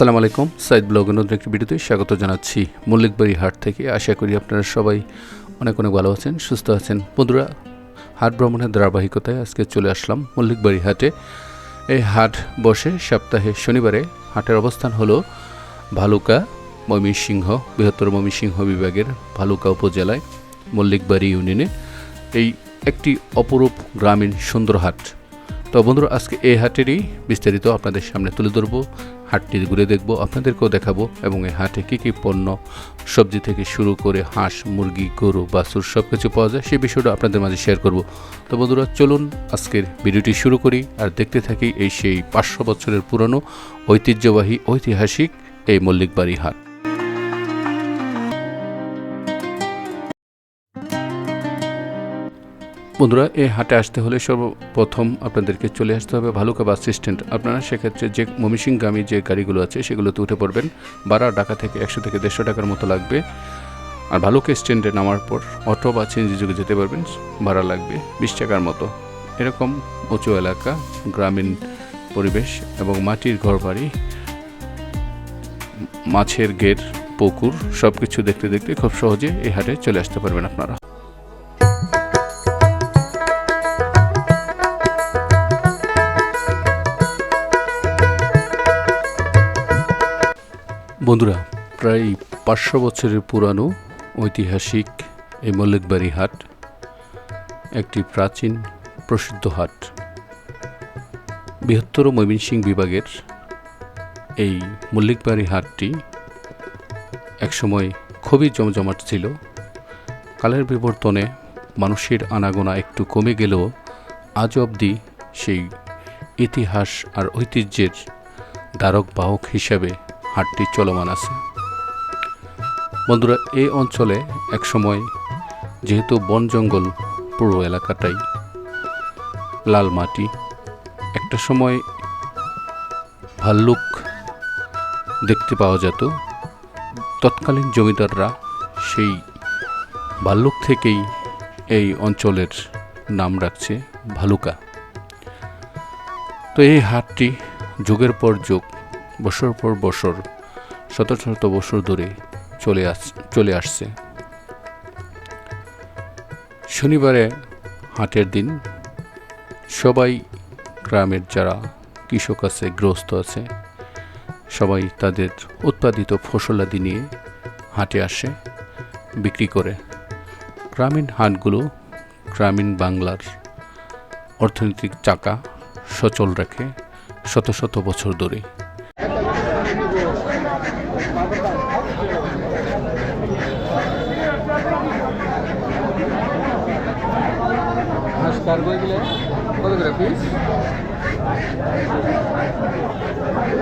আসসালামু আলাইকুম, সাইদ ব্লগের নতুন একটি ভিডিওতে স্বাগত জানাচ্ছি মল্লিকবাড়ি হাট থেকে। আশা করি আপনারা সবাই অনেক অনেক ভালো আছেন, সুস্থ আছেন। বন্ধুরা, হাট ভ্রমণের ধারাবাহিকতায় আজকে চলে আসলাম মল্লিকবাড়ি হাটে। এই হাট বসে সপ্তাহে শনিবারে হাটের অবস্থান হলো ভালুকা ময়মনসিংহ, বৃহত্তর ময়মনসিংহ বিভাগের ভালুকা উপজেলায় মল্লিকবাড়ি ইউনিয়নে। এই একটি অপরূপ গ্রামীণ সুন্দর হাট তো বন্ধুরা, আজকে এই হাটেরই বিস্তারিত আপনাদের সামনে তুলে ধরবো। হাটটি ঘুরে দেখব, আপনাদেরকেও দেখাবো এবং এই হাটে কী কী পণ্য, সবজি থেকে শুরু করে হাঁস, মুরগি, গরু, বাছুর সব কিছু পাওয়া যায়, সেই বিষয়টা আপনাদের মাঝে শেয়ার করব। তো বন্ধুরা, চলুন আজকের ভিডিওটি শুরু করি আর দেখতে থাকি এই সেই পাঁচশো বছরের পুরনো ঐতিহ্যবাহী, ঐতিহাসিক এই মল্লিকবাড়ি হাট। বন্ধুরা এই হাটে আসতে হলে সর্বপ্রথম আপনাদেরকে চলে আসতে হবে ভালুকা বাস স্ট্যান্ড। আপনারা সেক্ষেত্রে যে মমিসিংগামী যে গাড়িগুলো আছে, সেগুলোতে উঠে পড়বেন। বারা ঢাকা থেকে একশো থেকে দেড়শো টাকার মতো লাগবে। আর ভালুকা স্ট্যান্ডে নামার পর অটো বা চেঞ্জি যুগে যেতে পারবেন, ভাড়া লাগবে বিশ টাকার মতো। এরকম উঁচু এলাকা, গ্রামীণ পরিবেশ এবং মাটির ঘরবাড়ি, মাছের গেট পুকুর সব কিছু দেখতে দেখতে খুব সহজে এই হাটে চলে আসতে পারবেন আপনারা। বন্ধুরা, প্রায় পাঁচশো বছরের পুরানো ঐতিহাসিক এই মল্লিকবাড়ি হাট একটি প্রাচীন প্রসিদ্ধ হাট। বৃহত্তর ময়মনসিংহ বিভাগের এই মল্লিকবাড়ি হাটটি একসময় খুবই জমজমাট ছিল। কালের বিবর্তনে মানুষের আনাগোনা একটু কমে গেলেও আজ অবধি সেই ইতিহাস আর ঐতিহ্যের ধারক বাহক হিসাবে হাটটি চলমান আছে। বন্ধুরা, এই অঞ্চলে একসময় যেহেতু বন জঙ্গল পুরো এলাকাটাই লাল মাটি, একটা সময় ভাল্লুক দেখতে পাওয়া যেত। তৎকালীন জমিদাররা সেই ভাল্লুক থেকেই এই অঞ্চলের নাম রাখছে ভালুকা। তো এই হাটটি যুগের পর যুগ বছর পর বছর, শত শত বছর ধরে চলে আস, চলে আসছে। শনিবারে হাটের দিন, সবাই গ্রামের যারা কৃষক আছে গ্রস্ত আছে, সবাই তাদের উৎপাদিত ফসলাদি নিয়ে হাটে আসে, বিক্রি করে। গ্রামীণ হাটগুলো গ্রামীণ বাংলার অর্থনৈতিক চাকা সচল রাখে শত শত বছর ধরে। করে পিস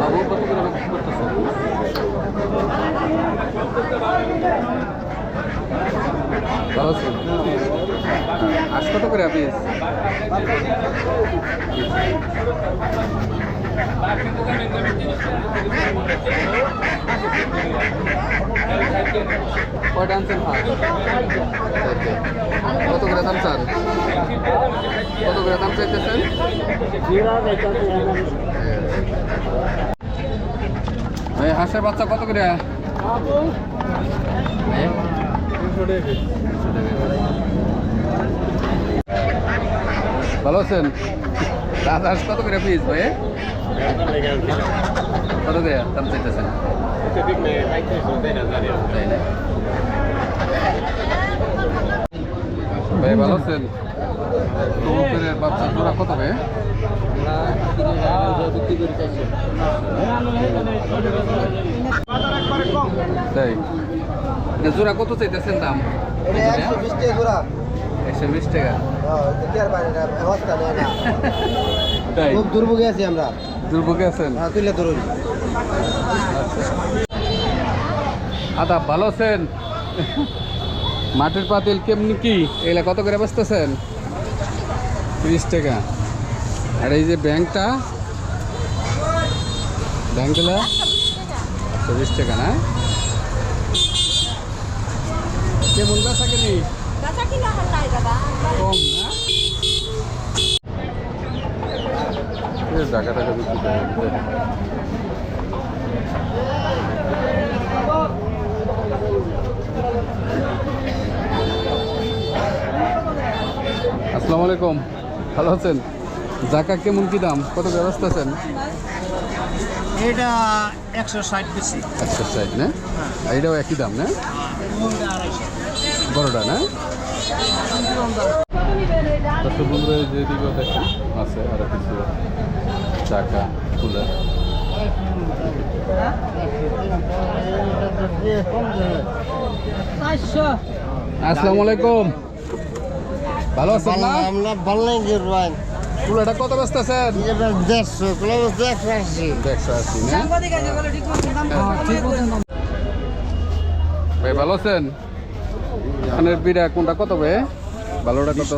বাবু কত করে বিক্রি করতেছে হাঁস কত করে পিস কয়টা হাঁস কত করে দাম বাচ্চা কত করে? ভালো আছেন? হাঁস কত করে পিস ভাই? কত করে দাম চাইতেছেন? তাই না ভাই ভালো আছেন কবুতরের বাচ্চা জোড়া কত ভাই তাই জোড়া কত চাইতেছেন দাম একশো বিশ টাকা হ্যাঁ। তাই খুব দুর্ভোগে আছি আমরা দুর্ভোগে আছেন তুলে ধরুন আদা ভালো আছেন? মাটির পাতিল কেমনি কি? এগুলা কত করে বেচতেছেন? তিরিশ টাকা। আর এই যে ব্যাংকটা? ব্যাংকগুলা? চল্লিশ টাকা না? কেমন বেচা কিনি? কম না? বিক্রি করে আসসালামু আলাইকুম। ভালো আছেন? জাকা কেমন কি দাম? কত ব্যবস্থা আছেন? এটা একশো ষাট বেশি। একশো ষাট না? আর এটাও একই দাম না? বড়টা না? দর্শক বন্ধুরা এই যে দিকেও দেখেন আছে আরও কিছু চাকা কুলার আসসালামু আলাইকুম। ভালো আছেন না? আমরা বললেন যে ভাই। কুলাটা কত ব্যস্ত আছেন এটা দেড়শো আশি। একশো আশি ভাই ভালো আছেন? ধানের বিড়া কোনটা কত ভাই? ভালোটা কত?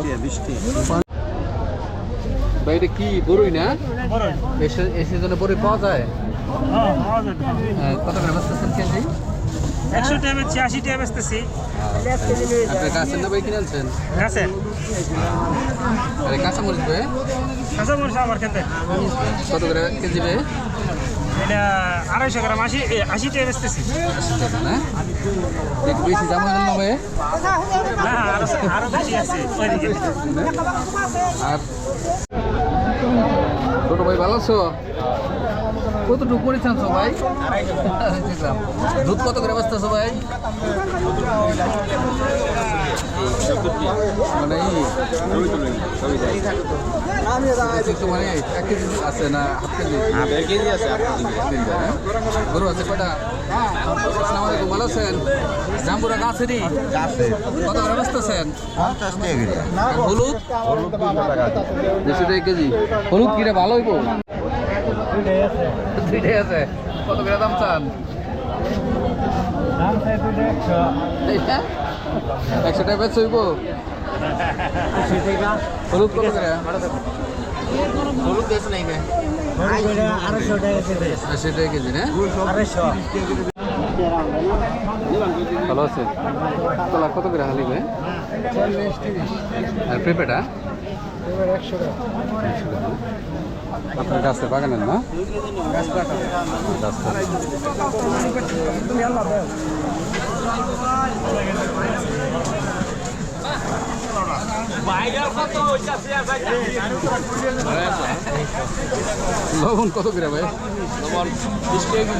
ভাই এটা কি বড়ই না? এই- এই সিজনে বড়ই পাওয়া যায়? হ্যাঁ, কত করে বেচতেছেন কেজি? একশো টাকা বেচছি আশি টাকা বেচতেছি গাছের না ভাই কিনে আনছেন? আছে আরে কাঁচা মরিচ ভাই কাঁচা মরিচ আমার খেতে কত করে কেজি ভাই এটা আড়াইশো গ্রাম আশি এ, আশি টাকা বেচতেছি আশি টাকা না? একটু বেশি দাম হয়ে না ভাই না আরও আরও বেশি আছে আর ছোট ভাই ভালো আছো? কতটুকু করে ভাই দুধ কত করে বাঁচতেছো ভাই মানে মানে এক কেজি আছে না হাফ কেজি? তিন হ্যাঁ? গরু আছে কটা আসসালামু আলাইকুম ভালো আছেন। জাম্বুরা গাছেরই। কত করে বাঁচতেছেন আর হলুদ? টাকা। কেজি। হলুদ কিরে ভালো হইব? দুইটাই আছে। কত করে দাম চান? একশো। টাকা বেচ হইব? হলুদ কত করে? হলুদ বেচ নাই আড়াইশো টাকা কেজি। আশি টাকা কেজি না? আড়াইশো। ভালো আছে। কত করে হালিবে আর পেঁপেটা? একশো টাকা। একশো? আপনার গাছের বাগানের না? লবণ কত করে ভাই? বিশ টাকা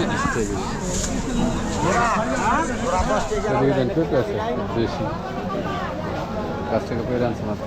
গাছ থেকে পেয়ে আনছে মাত্র।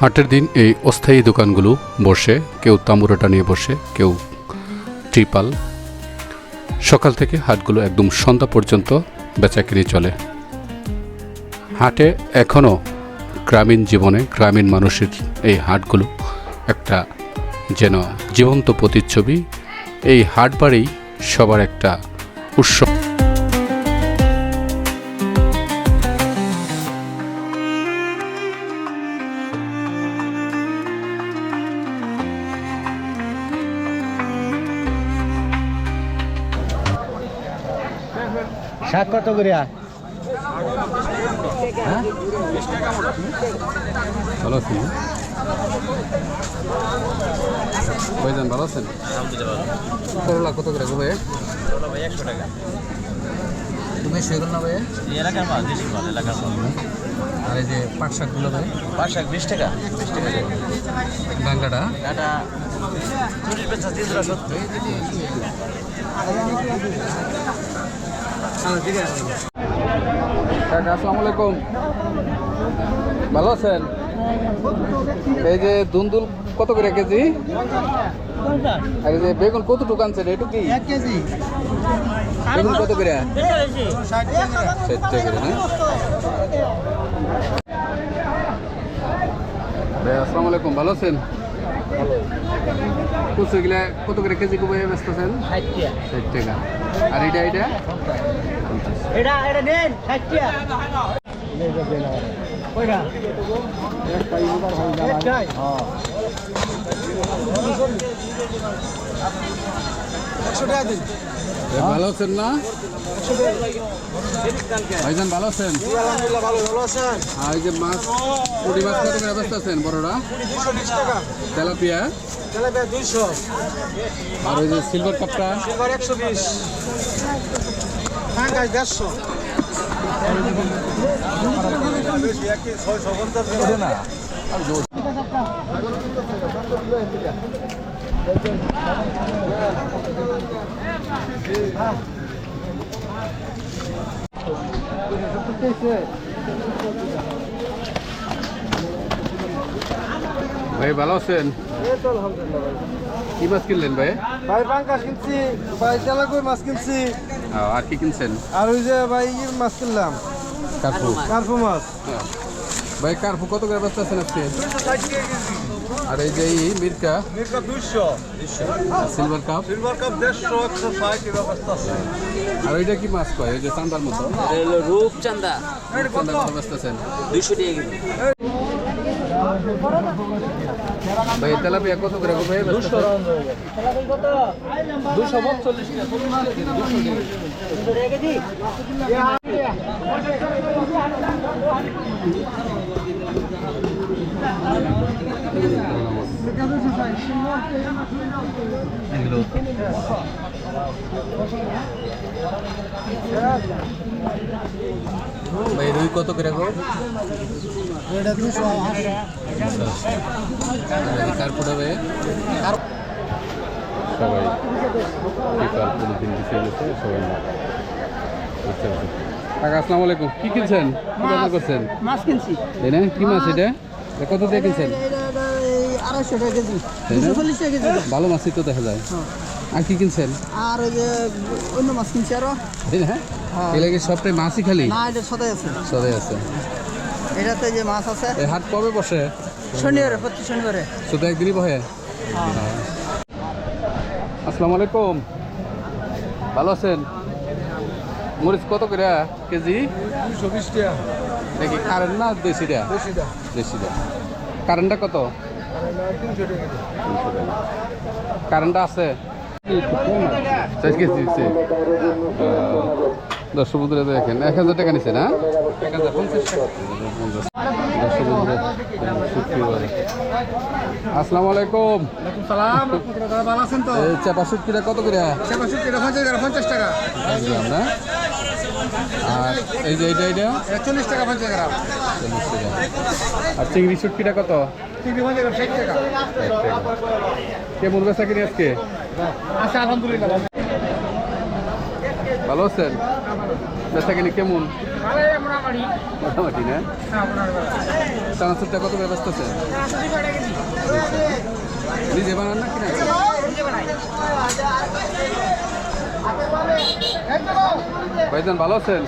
হাটের দিন এই অস্থায়ী দোকানগুলো বসে, কেউ তাম্বুরাটা নিয়ে বসে, কেউ ট্রিপাল সকাল থেকে হাটগুলো একদম সন্ধ্যা পর্যন্ত বেচাকিরি চলে। হাটে এখনও গ্রামীণ জীবনে, গ্রামীণ মানুষের এই হাটগুলো একটা যেন জীবন্ত প্রতিচ্ছবি। এই হাট বাড়েই সবার একটা উৎসব। কত করিয়া ভালো আছেন? ভাইজান ভালো আছেন? করলা কত করে ভাই তুমি সেগুলো না ভাই এলাকার মাল দেশি মাল এলাকার মাল। আর এই যে পাট শাকগুলো ভাই পাঁচ শাক বিশ টাকা। বিশ টাকা। বাংলাটা কাটা চল্লিশ পেঁচা তিনশো সত্তর। কাকা আসসালামু আলাইকুম। ভালো আছেন? এই যে দুন্দুল কত করে কেজি? আর এই যে বেগুন কত টুক আনছেন? এটু কি? বেগুন কত করে? ষাট টাকা করে। আসসালামু আলাইকুম। ভালো আছেন? কুচু কত করে কেজি কুবে বেচতেছেন ষাট টাকা। আর এটা এটা? এটা এটা নেন ষাট টাকা। ভালো আছেন না? ভাইজান ভালো আছেন? ভালো ভালো আছেন? আর এই যে মাছ পুঁটি মাছ কত করে ব্যস্ত আছেন বড়রা? তেলাপিয়া? আর ওই যে সিলভার কাপটা? একশো বিশ। দেড়শো। ভাই ভালো আছেন? কি মাছ কিনলেন ভাই? ভাই পাঙ্গাস কিনছি ভাই তেলাকুই মাছ কিনছি? আর কি কিনছেন? আর ওই যে ভাই মাছ কিনলাম। কার্পু। কার্পু মাছ। ভাই কার্পু কত করে ব্যস্ত আছেন আজকে? আর এই যে এই মির্কা? মির্কা দুইশো। সিলভার কাপ সিলভার কাপ দেড়শো একশো ষাট এই ব্যবস্থা আছে। আর ওইটা কি মাছ কয়? ওই যে চান্দার মতো? রূপচান্দা চান্দার মতো ব্যস্ত আছেন? দুইশো টাকা ভাই তেলাপিয়া কত করে ভাই? আছেন? দুশো বত্রিশ ভাই রুই কত করে গো? দুশো কার্পুটা ভাই? সবাই দিন সবাই আচ্ছা আচ্ছা কাকা আসসালামু আলাইকুম। কি কিনছেন? কি করছেন? মাছ কিনছি। তাই না কি মাছ এটা? কত দিয়ে কিনছেন? আড়াইশো টাকা কেজি। তাই চল্লিশ টাকা কেজি। ভালো মাছই তো দেখা যায়। আর কি কিনছেন? আর ওই যে অন্য মাছ কিনছি আরও। তাই না? এগুলো কি সবটাই মাছই খালি? না এটা সদাই আছে। সদাই আছে। এটাতে যে মাছ আছে এই হাট কবে বসে? শনিবারে প্রতি শনিবারে। শুধু একদিনই বহে আসসালামু আলাইকুম। ভালো আছেন? মরিচ কত করে? কেজি? দুশো বিশ টাকা। দেখি কারেন্ট না দেশিটা দেশিটা কারেন্টটা কত? কারেন্টটা আছে? দশ দেখেন এক হাজার টাকা নিচ্ছে না? এক হাজার পঞ্চাশ আসসালামু আলাইকুম। সালাম। ভালো আছেন তো? চাপা কত করে? সেবা সুতি পঞ্চাশ টাকা পঞ্চাশ টাকা। আর এই যে এইটা এইটা? এটা চল্লিশ টাকা পঞ্চাশ গ্রাম। চল্লিশ টাকা। আর চিংড়ি শুটকিটা কত? চিংড়ি পঞ্চাশ গ্রাম ষাট টাকা। কেমন বেচা কিনি আজকে? আচ্ছা আলহামদুলিল্লাহ ভালো। আছেন? বেচা কিনি কেমন? মোটামুটি। না? চানাচুরটা কত ব্যস্ত আছেন নিজে বানান না? কিনা ভাইজান ভালো আছেন?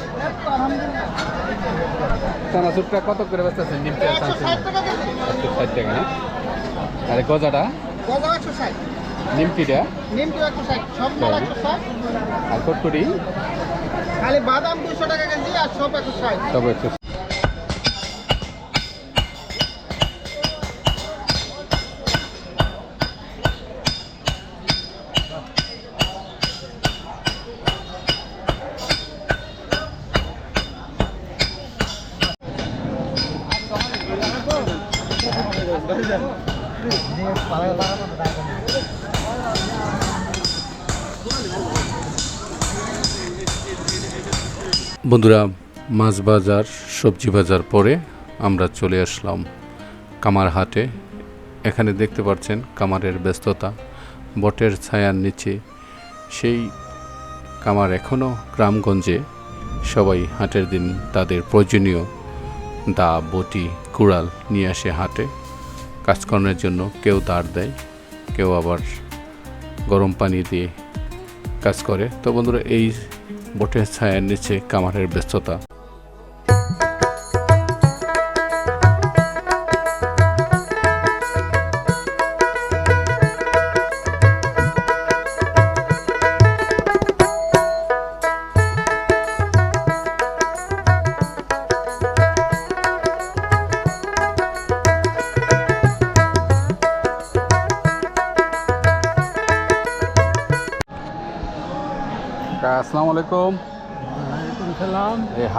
চানাচুরটা কত করে ব্যস্ত আছেন? ডিম চানাচুর ষাট টাকা না আরে গজাটা? নিমকিটা একশো আর কটকুটি? খালি বাদাম দুশো টাকা কেজি আর সব একশো ষাট। সব একটু বন্ধুরা, মাছ বাজার, সবজি বাজার পরে আমরা চলে আসলাম কামার হাটে। এখানে দেখতে পাচ্ছেন কামারের ব্যস্ততা, বটের ছায়ার নিচে। সেই কামার এখনও গ্রামগঞ্জে। সবাই হাটের দিন তাদের প্রয়োজনীয় দা, বটি, কুড়াল নিয়ে আসে হাটে। কাজকর্মের জন্য কেউ দাঁড় দেয়, কেউ আবার গরম পানি দিয়ে কাজ করে। তো বন্ধুরা, এই বটের ছায়ার নিচে কামারের ব্যস্ততা।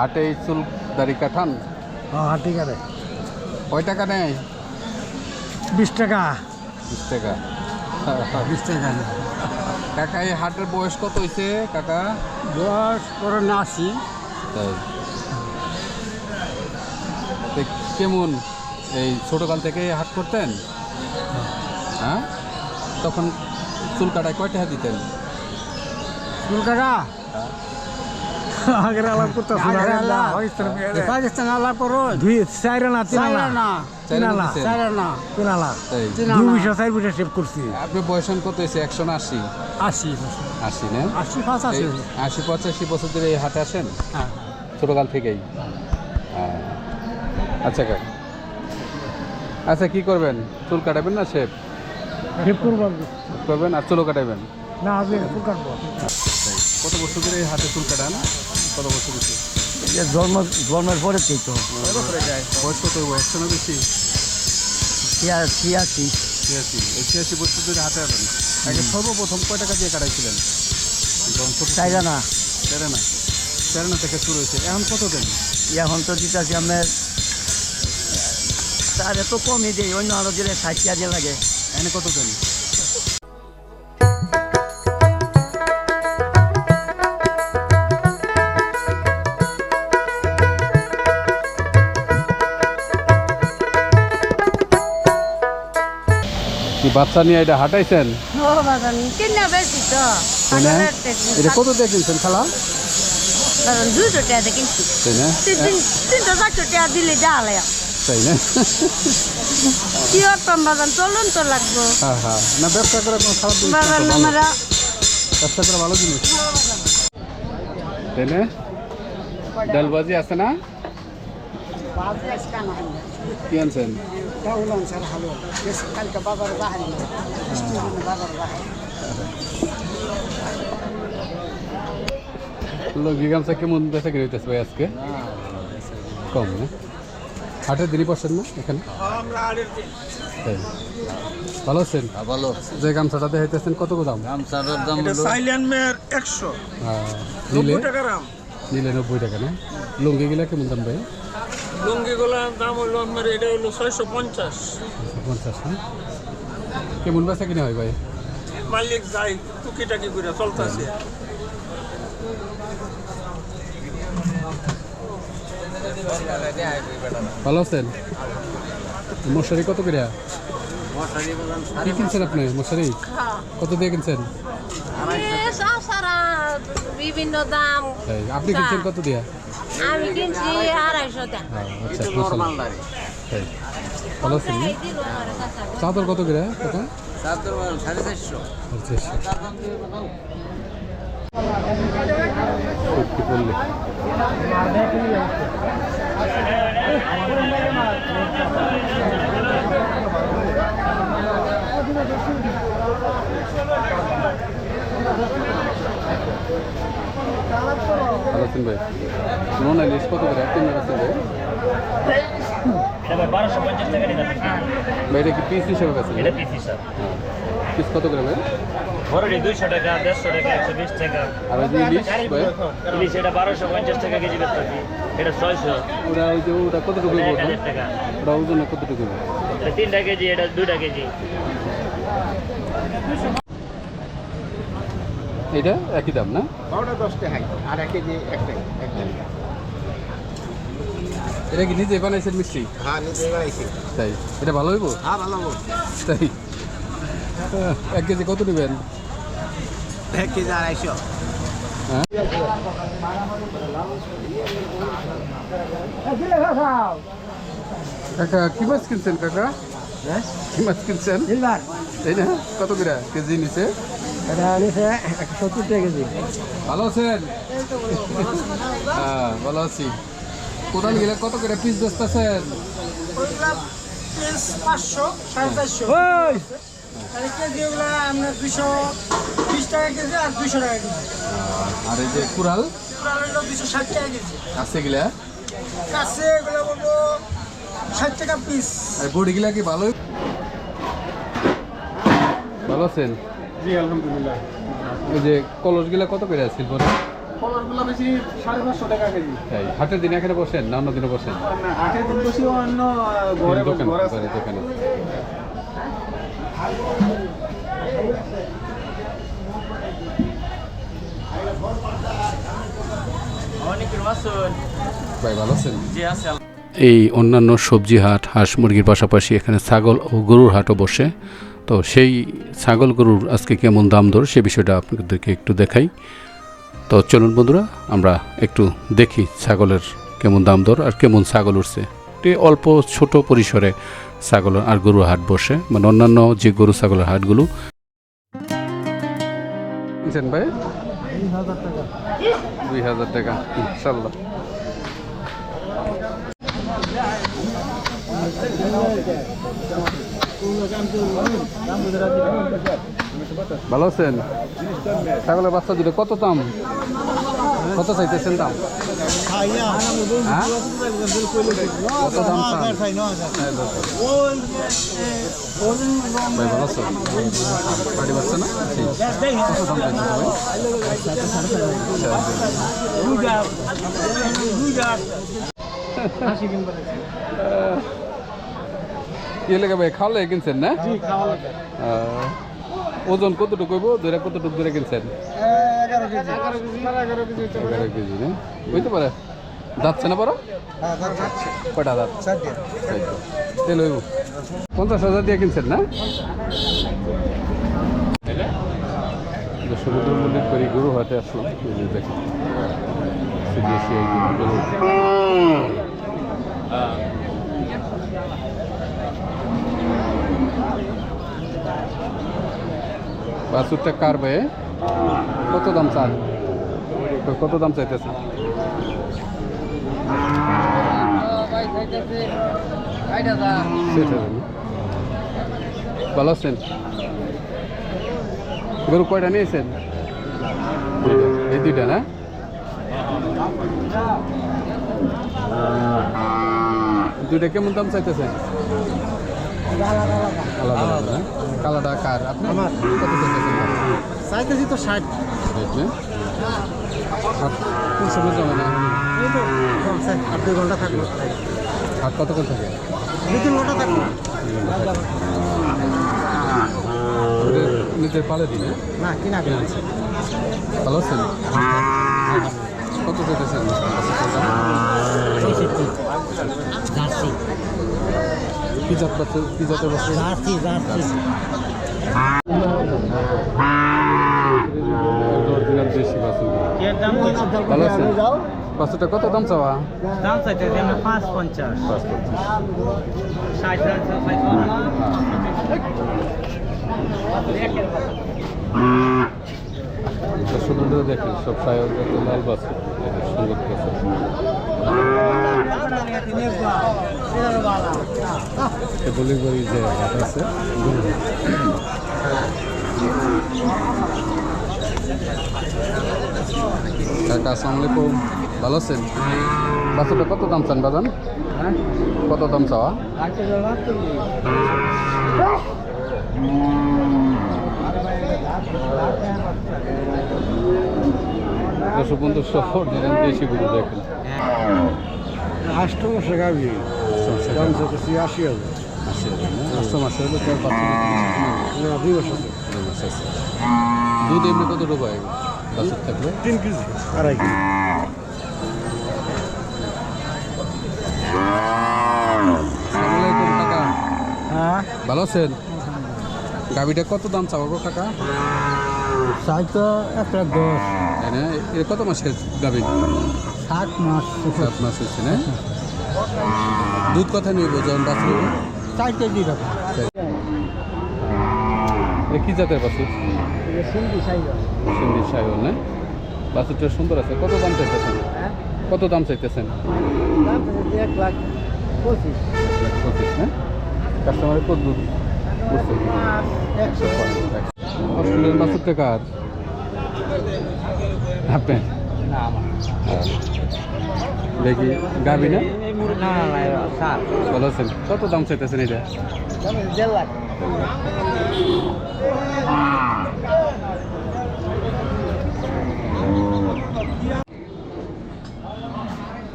হাটে চুল দাড়ি কাঠান? হ্যাঁ ঠিক আছে কয় টাকা নেয়? বিশ টাকা। বিশ টাকা। বিশ টাকা কাকা এই হাটের বয়স কত হয়েছে কাকা? দশ করে না তাই। কেমন? এই ছোটকাল থেকে হাট করতেন? হ্যাঁ? তখন চুল কাটায় কয় টাকা দিতেন? কলকাতা আগের আলাপ করতেছি পাকিস্তান আলাপ করো দুই চার না তিন আনা তিন আলা দিতেন? তিন আলা দুই বিশা চার বিশা সেভ করছি। আপনি বয়সন কত হয়েছে? একশো না আশি? আশি আশি। না? আশি আশি। পঁচাশি বছর ধরে এই হাটে আসেন? হ্যাঁ। ছোটকাল থেকেই। হ্যাঁ। আচ্ছা কাকা। আচ্ছা কি করবেন? চুল কাটাবেন না শেপ সেভ করব। করবেন আর চুলও কাটাবেন? না আজকে কাটবো। কত বছর ধরে হাতে চুল কাটান? কত বছর বেশি জন্ম জন্মের পরে তো। বয়স কত? একশো না বেশি? ছিয়াশি ছিয়াশি। এই ছিয়াশি বছর ধরে হাতে আছেন? আগে সর্বপ্রথম কয় টাকা দিয়ে কাটাইছিলেন? যখন ছোট চাই না তেরে না তেরে না থেকে শুরু হয়েছে। এখন কত দেন? এখন তো দিতেছি আপনার তাহলে তো কমই দেয় অন্য আরও দিলে ষাট টাকা লাগে। এনে কত দেন? বাচ্চা নিয়ে এটা হাঁটাইছেন? এটা কত দিয়ে কিনছেন খালা? দুশো টাকা কিনছি। তাই না তিনশো চারশো টাকা দিলে যা আলাই তাই না? কি অটম বাজান? চলুন তো লাগবো। হ্যাঁ হ্যাঁ। না ব্যবসা করে কোনো খারাপ জিনিস না বাবার তো, ভালো। আমরা ব্যবসা করে ভালো জিনিস? তাই না ডালবাজি আছে না? কি আনছেন? লগি গামছা কেমন বেচা কিনে হইতেছে ভাই আজকে? কম না? হাটের দিনই বসেন না এখানে? তাই। ভালো আছেন? ভালো। যে গামছাটা দেখাইতেছেন কত দাম? গামছার দাম সাইলেন্ট মেয়ের একশো। হ্যাঁ, নিলে টাকা দাম নিলে নব্বই টাকা না? লুঙ্গি গিলা কেমন দাম ভাই? লুঙ্গি গোলার দাম হইল আমার এটা হইল ছয়শো পঞ্চাশ। পঞ্চাশ না কেমন বেচা কিনে হয় ভাই? মালিক যাই টুকিটাকি করে চলতেছে। ভালো আছেন? মশারি কত করে? কি কিনছেন আপনি মশারি? কত দিয়ে কিনছেন? বিভিন্ন দাম। আপনি কিনছেন কত দিয়া? আমি কিনছি আড়াইশো টাকা। হ্যাঁ, আচ্ছা মশারি তাই ভালো আছেন চাদর কত করে কত সাড়ে চারশো। আচ্ছা ভালো আছেন ভাই নোন আইলিশ কত করে তিন আছেন ভাই বারোশো পঞ্চাশ টাকা নিতে ভাই এটা কি পিস হিসেবে গেছে এটা পিস হিসাব পিস কত করে ভাই বড়টি দুইশো টাকা দেড়শো টাকা একশো বিশ টাকা আর ওই ইলিশ ইলিশ এটা বারোশো পঞ্চাশ টাকা কেজি বেচতে এটা ছয়শো ওটা ওই যে ওটা কতটুকু এক হাজার টাকা ওটা ওজনে কতটুকু এটা তিনটা কেজি এটা দুইটা কেজি এটা একই দাম না বারোটা দশটা হাই আর এক কেজি একটা একটা এটা কি নিজে বানাইছেন মিষ্টি? হ্যাঁ নিজে বাড়াইছি তাই? এটা ভালো হইব? হ্যাঁ ভালো তাই? এক কেজি কত নেবেন? এক কেজি আড়াইশো। হ্যাঁ? কাকা কি মাছ কিনছেন কাকা? কি মাছ কিনছেন? তাই না? কত করে? কেজি নিছে এটা নিছে একশো সত্তর টাকা কেজি। ভালো আছেন? হ্যাঁ ভালো আছি। কোদাল গেলে কত করে পিস বেচতেছেন? পাঁচশো সাড়ে চারশো। আর এই যে কুড়াল? আছে গিলা? কাছে এগুলো বলব ষাট টাকা পিস আর বডি গিলা কি ভালো ভালো আছেন? জি আলহামদুলিল্লাহ। ওই যে কলসগুলা কত করে আছে কলারগুলো বেশি সাড়ে পাঁচশো টাকা কেজি। তাই হাটের দিনে এখানে বসেন না অন্য দিনে বসেন? আটের দিন বেশি অন্য ঘরে দোকান ঘরে আছে। দোকানে। ভাই ভালো আছেন? এই অন্যান্য সবজি হাট হাঁস মুরগির পাশাপাশি এখানে ছাগল ও গরুর হাটও বসে। তো সেই ছাগল গরুর আজকে কেমন দাম দর, সে বিষয়টা আপনাদেরকে একটু দেখাই। তো চলুন বন্ধুরা, আমরা একটু দেখি ছাগলের কেমন দাম দর আর কেমন ছাগল উঠছে। একটি অল্প ছোট পরিসরে ছাগল আর গরুর হাট বসে মানে অন্যান্য যে গরু ছাগলের হাটগুলো। ভাই? দুই হাজার টাকা। ইনশাল্লাহ। ভালো আছেন? ছাগলের বাচ্চা দুটো কত দাম? কত চাইতেছেন দাম? হ্যাঁ? কত দাম চান? ভাই ভালো আছেন? পার্টি বাচ্চা না? কত দাম চাইতেছে ভাই? কি লেগে ভাই খাওয়ালে কিনছেন না? ওজন কতটুকু কইব ধরে কতটুকু ধরে কিনছেন? এগারো কেজি। না? বুঝতে পারে। যাচ্ছে না পারো কটা দাঁত? তেল হইব। পঞ্চাশ হাজার দিয়ে কিনছেন না? যে সমুদ্র মন্দির করি গরু হাটে আসলাম। দেখেন। সিবিএসসি বাসুরটা কার ভাই কত দাম চান কত দাম চাইতেছে? ভালো আছেন গরু কয়টা নিয়েছেন। এই দুইটা না দুইটা কেমন দাম চাইতেছেন আলাদা আলাদা? কালাটা কার? আপনি কত চাইতেছেন? চাইতেছি তো ষাট। কোন সময় জমা না? আর দুই ঘণ্টা থাকব হাত কতক্ষণ থাকে? দুই তিন ঘণ্টা থাকব নিজের পালে দিনে না কিনা কিনা ভালো আছেন কত চাইতেছেন জার্সি। কি জাত পাচ্ছে কি জাতের বাচ্চা জার্সি জার্সি। অরিজিনাল দেশি বাছুর ভালো আছেন? বাছুরটা কত দাম চাওয়া? দাম চাইতে পাঁচ পঞ্চাশ। পাঁচ ষাট সমুদ্র দেখেন সব যত লাল সুন্দর বলি যে হাট আছে ভালো আছেন বাছুরটা কত দাম চান বাজান কত দাম চাওয়া দশ গরু দেখেন আষ্টমশো দাম চাইতেছি আশি হাজার। আশি হাজার না? আটশো মাসে হলে তো আর বাচ্চা না দুই বছর দুই মাস আছে। দুধ এমনি কত টাকা হয়? বাছুর থাকলে? তিন কেজি আড়াই কেজি। হ্যাঁ? ভালো আছেন? গাবিটা কত দাম চাওয়া গো কাকা? চাই তো একটা দশ। না? কত মাসের গাবি সাত মাস। সাত মাস হচ্ছে না? দুধ কথা নিয়ে যখন বাছুর হবে? চার কেজি টাকা কি জাতের বাছুর সাইজ সিন্ধি না? বাছুরটা সুন্দর আছে। কত দাম চাইতেছেন? কত দাম চাইতেছেন? এক লাখ পঁচিশ। পঁচিশ না? কাস্টমারের কত দুধ হ্যাঁ। দেখি গাবি না? না স্যার ভালো আছেন কত দাম চাইতেছেন এটা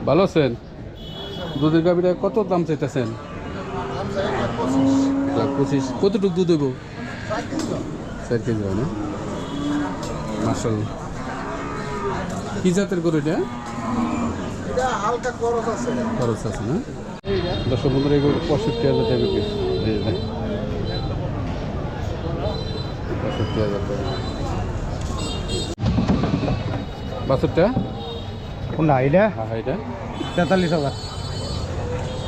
ভালো আছেন? দুধের গাভিটা কত দাম চাইতেছেন? পঁচিশ। কতটুক দুধ দেবো চার কেজি না? মার্শাল কি জাতের গরু এটা? খরচ আছে। না? দর্শক বন্ধুরা এগুলো পঁয়ষট্টি হাজার টাকা পিস এই যে পঁয়ষট্টি হাজার টাকা। বাছরটা কোনটা এটা হ্যাঁ এটা তেতাল্লিশ হাজার।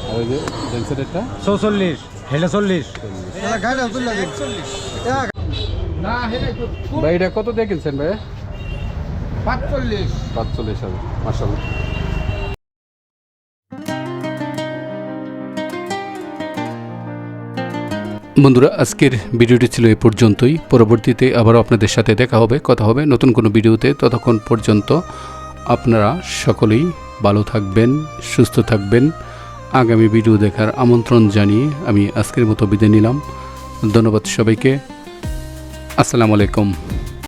আর ওই যে জেন্সের চৌচল্লিশ হেলে চল্লিশ। ভাই এটা কত দিয়ে কিনছেন ভাই? পাঁচচল্লিশ। পাঁচচল্লিশ হাজার মার্শাল বন্ধুরা, আজকের ভিডিওটি ছিল এ পর্যন্তই। পরবর্তীতে আবারও আপনাদের সাথে দেখা হবে, কথা হবে। নতুন কোনো ভিডিওতে ততক্ষণ পর্যন্ত আপনারা সকলেই ভালো থাকবেন, সুস্থ থাকবেন। আগামী ভিডিও দেখার আমন্ত্রণ জানিয়ে আমি আজকের মতো বিদায় নিলাম। ধন্যবাদ সবাইকে। আসসালামু আলাইকুম।